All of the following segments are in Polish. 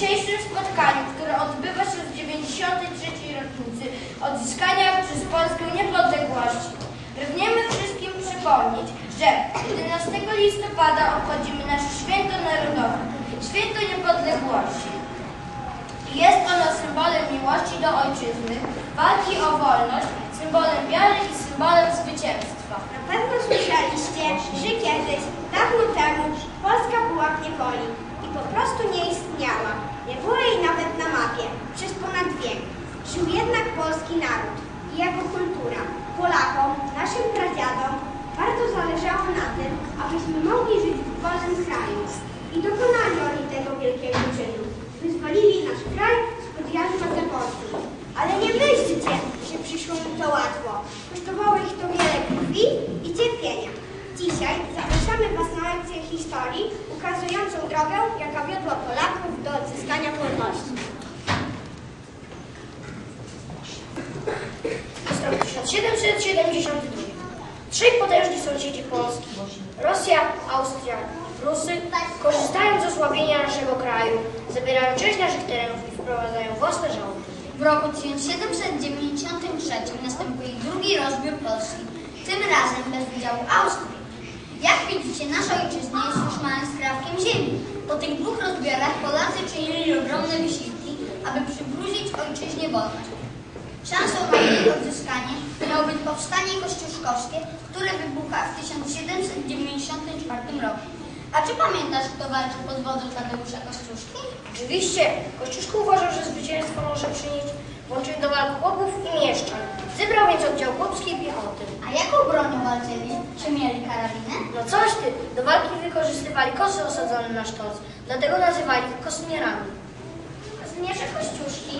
dzisiejszym spotkaniu, które odbywa się w 93. rocznicy odzyskania przez Polskę niepodległości, pragniemy wszystkim przypomnieć, że 11 listopada obchodzimy nasze święto narodowe, święto niepodległości. Jest ono symbolem miłości do ojczyzny, walki o wolność, symbolem wiary i symbolem zwycięstwa. Na pewno słyszeliście, że kiedyś, dawno temu, Polska była w niewoli i po prostu nie istniała. Nie było jej nawet na mapie przez ponad wiek. Żył jednak polski naród i jego kultura. Polakom, naszym pradziadom, bardzo zależało na tym, abyśmy mogli żyć w wolnym kraju. I dokonali oni tego wielkiego czynu. Wyzwolili nasz kraj spod jarzma zaborców. Ale nie myślcie, że przyszło im to łatwo. Kosztowało ich to wiele krwi i cierpienia. Dzisiaj zapraszamy Was na lekcję historii ukazującą drogę, jaka wiodła Polaków do odzyskania wolności. Jest rok 1772. Trzej potężni sąsiedzi Polski, Rosja, Austria, Rusy, korzystają z osłabienia naszego kraju, zabierają część naszych terenów i wprowadzają własne żołnierze. W roku 1793 następuje drugi rozbiór Polski, tym razem bez udziału Austrii. Jak widzicie, nasza ojczyzna jest już małym skrawkiem ziemi. Po tych dwóch rozbiorach Polacy czynili ogromne wysiłki, aby przywrócić ojczyźnie wolność. Szansą na jej odzyskanie miało być powstanie kościuszkowskie, które wybucha w 1794 roku. A czy pamiętasz, kto walczył pod wodą Tadeusza Kościuszki? Oczywiście, Kościuszko uważał, że zwycięstwo może przynieść włączenie do walk chłopów i mieszczan. Zebrał więc oddział chłopskiej piechoty. A jaką bronią walczyli? Czy mieli karabiny? No coś ty, do walki wykorzystywali kosy osadzone na sztos, dlatego nazywali ich kosnierami. Kazimierze Kościuszki,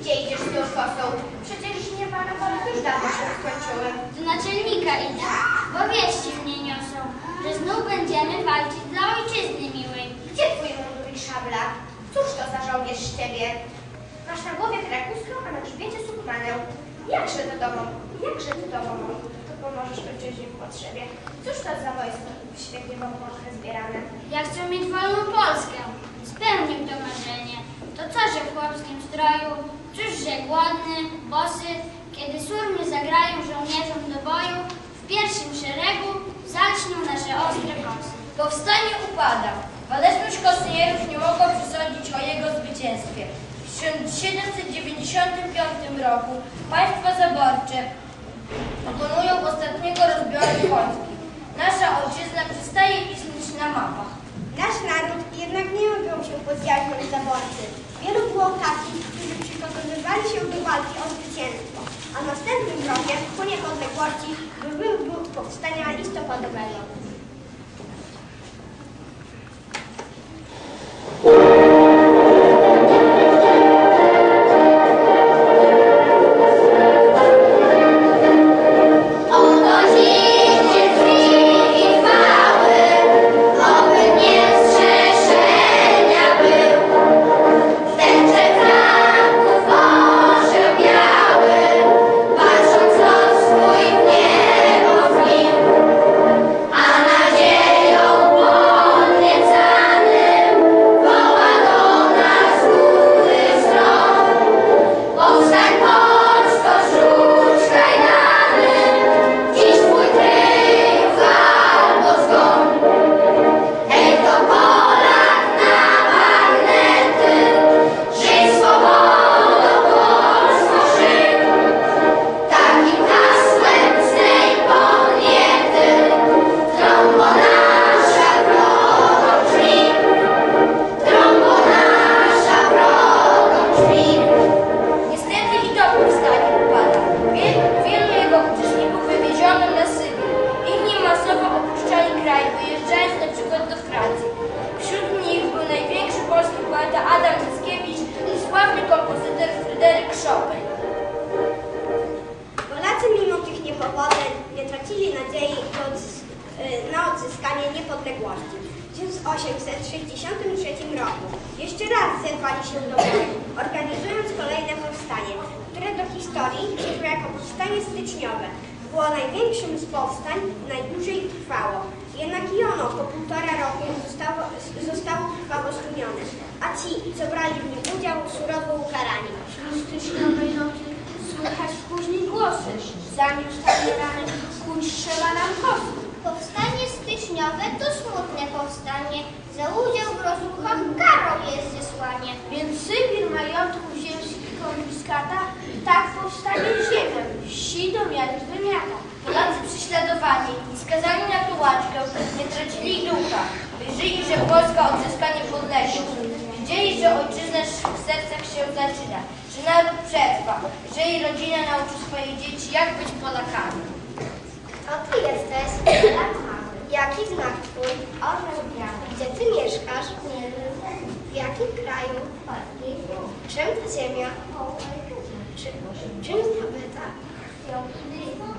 gdzie idziesz z tą kosą? Przecież nie ma roboty już dawno się skończyły. Do naczelnika idę, bo wieści mnie niosą, że znów będziemy walczyć dla ojczyzny miłej. Gdzie twój mundur i szabla? Cóż to za żołnierz z ciebie? Masz na głowie krakuską, a na grzbiecie sukmanę. Jakże to domą, jakże ty domą to pomożesz ojczyźnie w potrzebie. Cóż to za wojsko w świetliwą Polskę zbierane? Ja chcę mieć wolną Polskę, spełnię to marzenie. To co, że w chłopskim stroju, cóż, że głodny, bosy, kiedy surmy zagrają żołnierzom do boju, w pierwszym szeregu zalśnią nasze ostre kosy. Powstanie upada. Waleczność kosnierów nie mogła przesądzić o jego zwycięstwie. W 1795 roku państwa zaborcze dokonują ostatniego rozbioru Polski. Nasza ojczyzna przestaje istnieć na mapach. Nasz naród jednak nie ugiął się pod zaborcy. Wielu było takich, przygotowywali się do walki o zwycięstwo, a następnym krokiem po niepodległości był wybuch powstania listopadowego. Ranek, kuń strzela nam kosy. Powstanie styczniowe to smutne powstanie. Za udział w rozruchach karą jest zesłanie. Więc Sybir majątków ziemskich konfiskata, tak powstanie ziemię, wsi do miast wymiata. Polacy prześladowani i skazani na tułaczkę nie tracili ducha. Wierzyli, że Polska odzyska niepodległość. Wiedzieli, że ojczyzna w sercach się zaczyna, że naród przetrwa, że jej rodzina nauczy swoich dzieci, jak być Polakami. Kto ty jesteś? Jaki znak twój? Orzeł biały. Gdzie ty mieszkasz? W jakim kraju? Czym ta ziemia? Czy, czym zdobyta?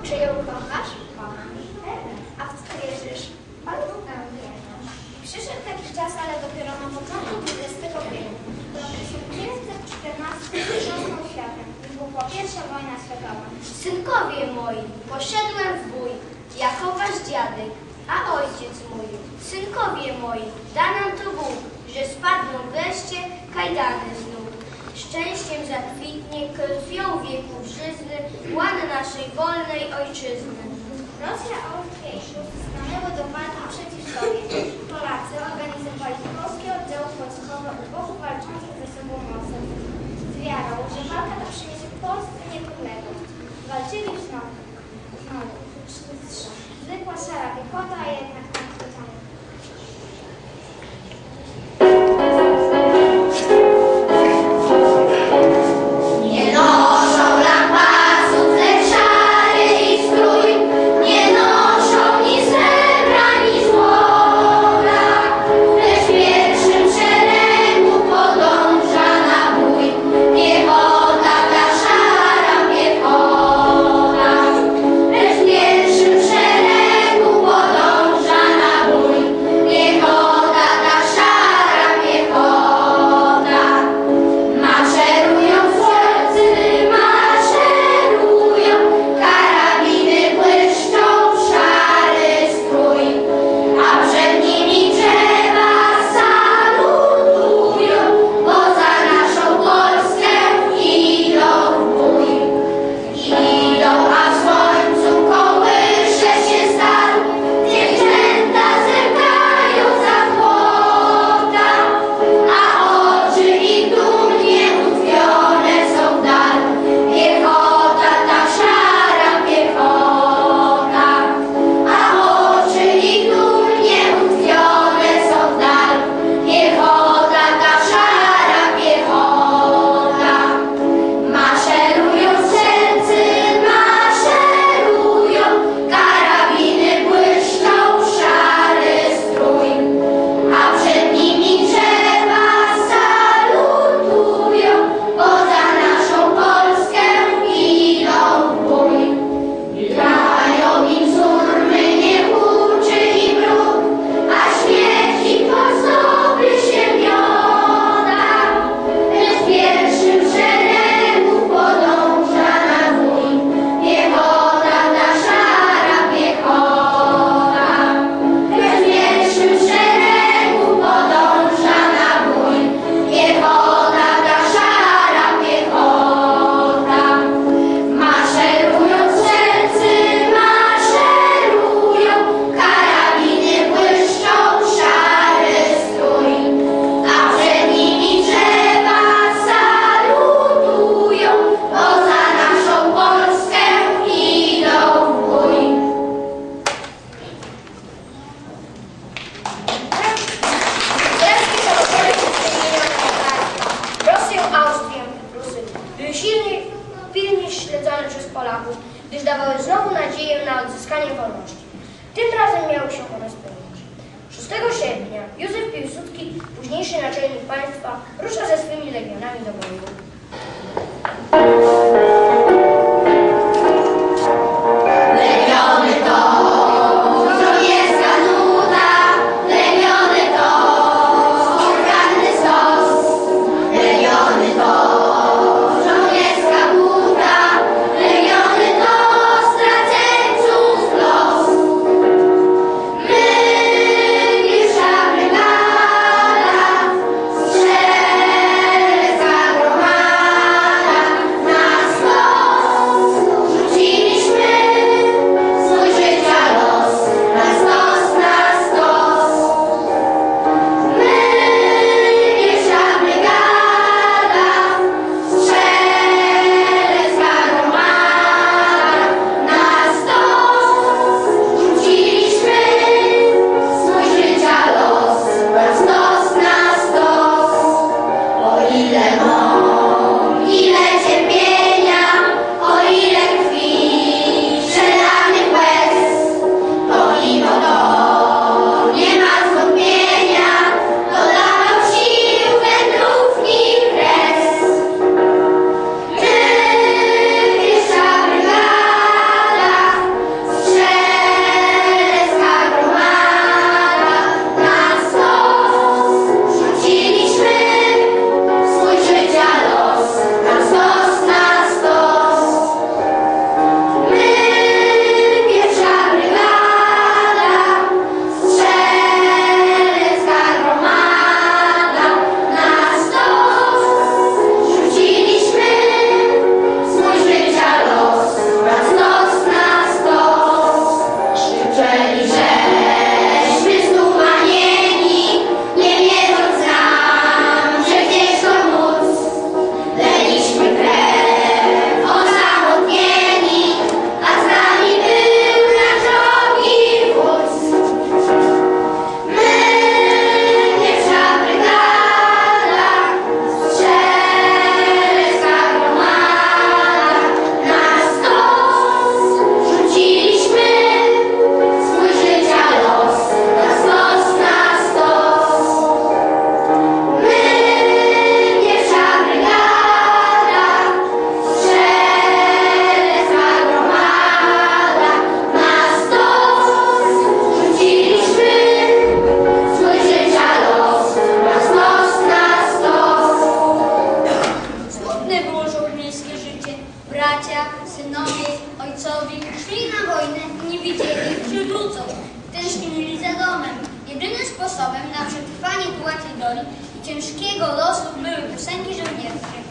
Czy ją kochasz? A w co wierzysz? Przyszedł taki czas, ale dopiero na początku roku 1914 wstrząsnął światem. Wybuchła pierwsza wojna światowa. Synkowie moi, poszedłem w bój, jako wasz dziadek, a ojciec mój. Synkowie moi, da nam to Bóg, że spadną wreszcie kajdany z nóg. Szczęściem zakwitnie krwią wieków żyzny łan naszej wolnej ojczyzny. Rosja, Austria i stanęły do walki przeciw sobie. sposobem na przetrwanie gładkiej doli i ciężkiego losu były piosenki żołnierskie.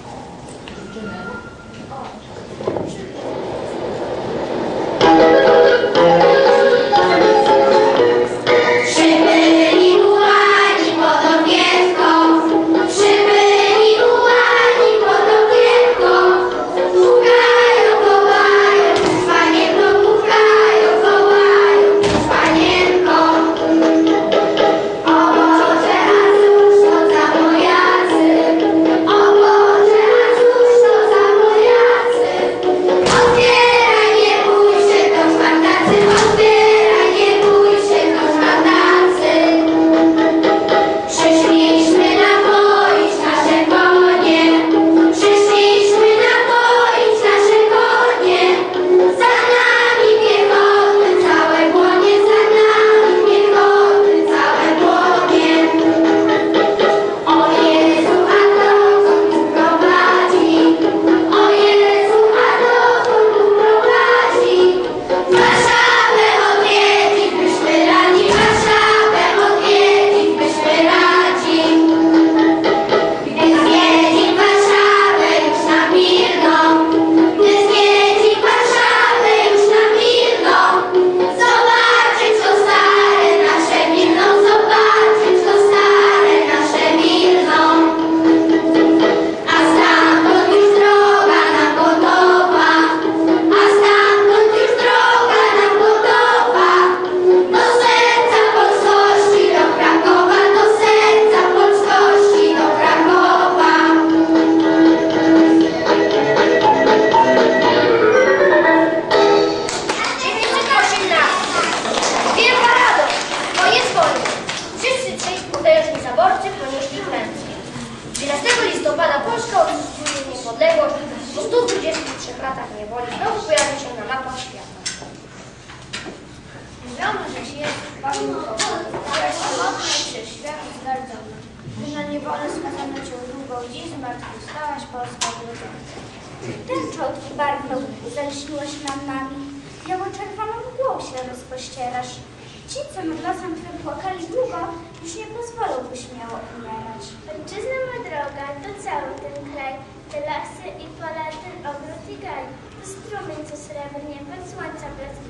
Dlatego po 123 latach niewoli znowu pojawił się na mapach świata. Wiadomo, że się jest bardzo ale samotny przez świat zgardzony. Na niewolę skazano cię długą dziś, zmartwychwstałaś Polska druga. Tęczo od barwną zalśniłaś nam nami, biało-czerwoną mgłą się rozpościerasz. Ci, co nad losem twym płakali długo, już nie pozwolą, by śmiało umierać. Ojczyzna ma droga, to cały ten kraj, te lasy i pola, ten ogród i gaj, to strumień, co srebrnie pod słońca blasknie.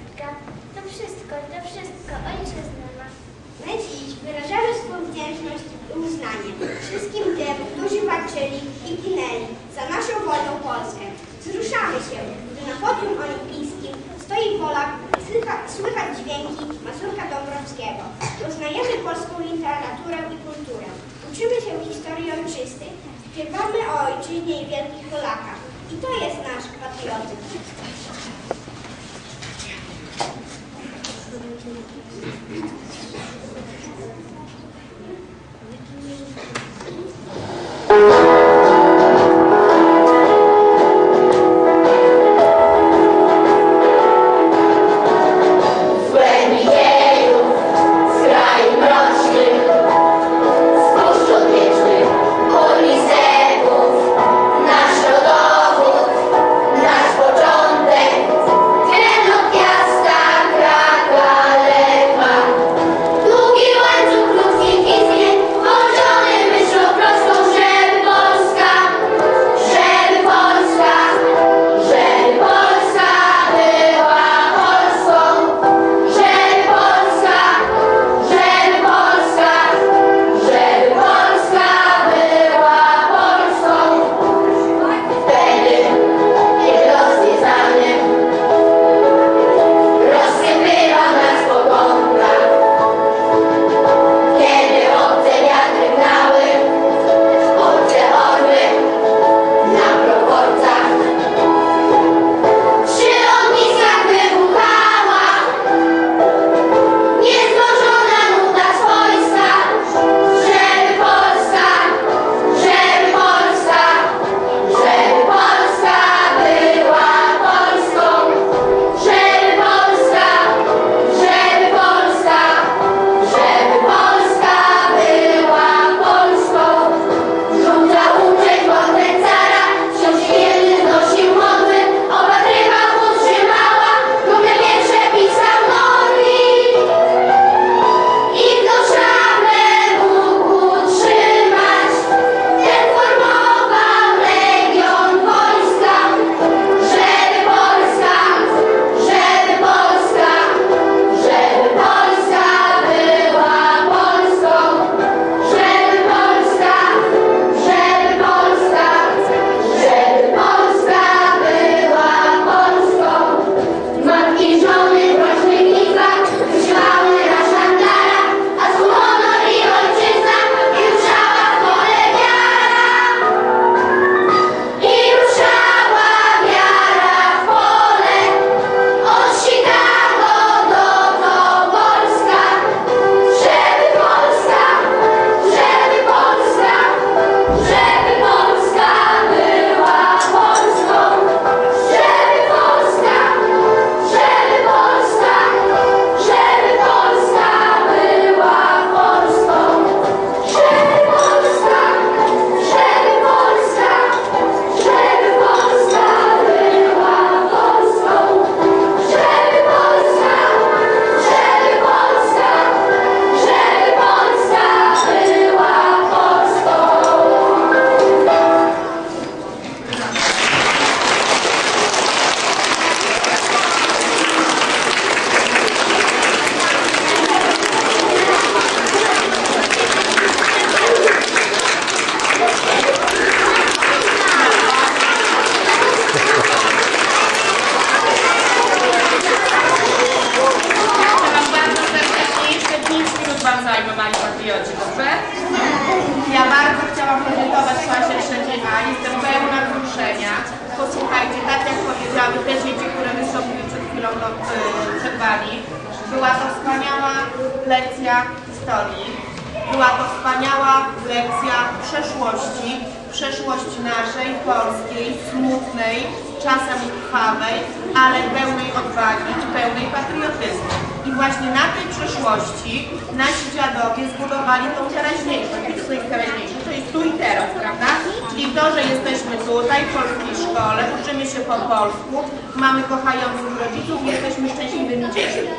Polskiej, smutnej, czasem krwawej, ale pełnej odwagi i pełnej patriotyzmu. I właśnie na tej przeszłości nasi dziadowie zbudowali tą teraźniejszość. Co jest teraźniejszość? To jest tu i teraz, prawda? Czyli to, że jesteśmy tutaj w polskiej szkole, uczymy się po polsku, mamy kochających rodziców jesteśmy szczęśliwymi dziećmi.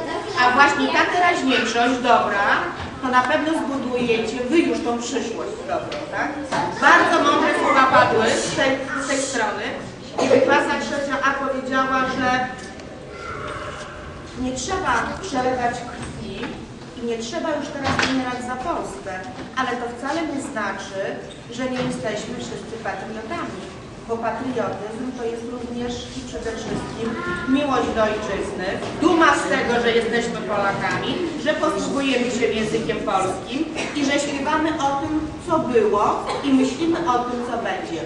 A właśnie ta teraźniejszość dobra, to na pewno zbudujecie wy już tą przyszłość dobrą, tak? Bardzo mądre słowa padły z tej, z tej strony. I klasa trzecia A powiedziała, że nie trzeba przelewać krwi i nie trzeba już teraz umierać za Polskę, ale to wcale nie znaczy, że nie jesteśmy wszyscy patriotami, bo patriotyzm to jest również i przede wszystkim miłość do ojczyzny, duma z tego, że jesteśmy Polakami, że posługujemy się językiem polskim i że śpiewamy o tym, co było i myślimy o tym, co będzie.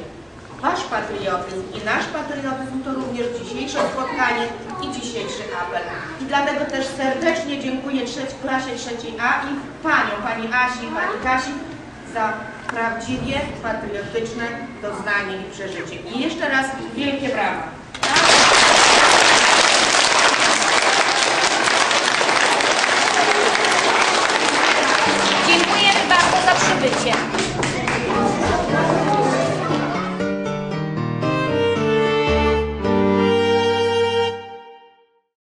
Wasz patriotyzm i nasz patriotyzm to również dzisiejsze spotkanie i dzisiejszy apel. I dlatego też serdecznie dziękuję trzeci, klasie trzeciej A i paniom, pani Asi i pani Kasi za prawdziwie patriotyczne doznanie i przeżycie. I jeszcze raz wielkie brawa. Dziękujemy bardzo za przybycie.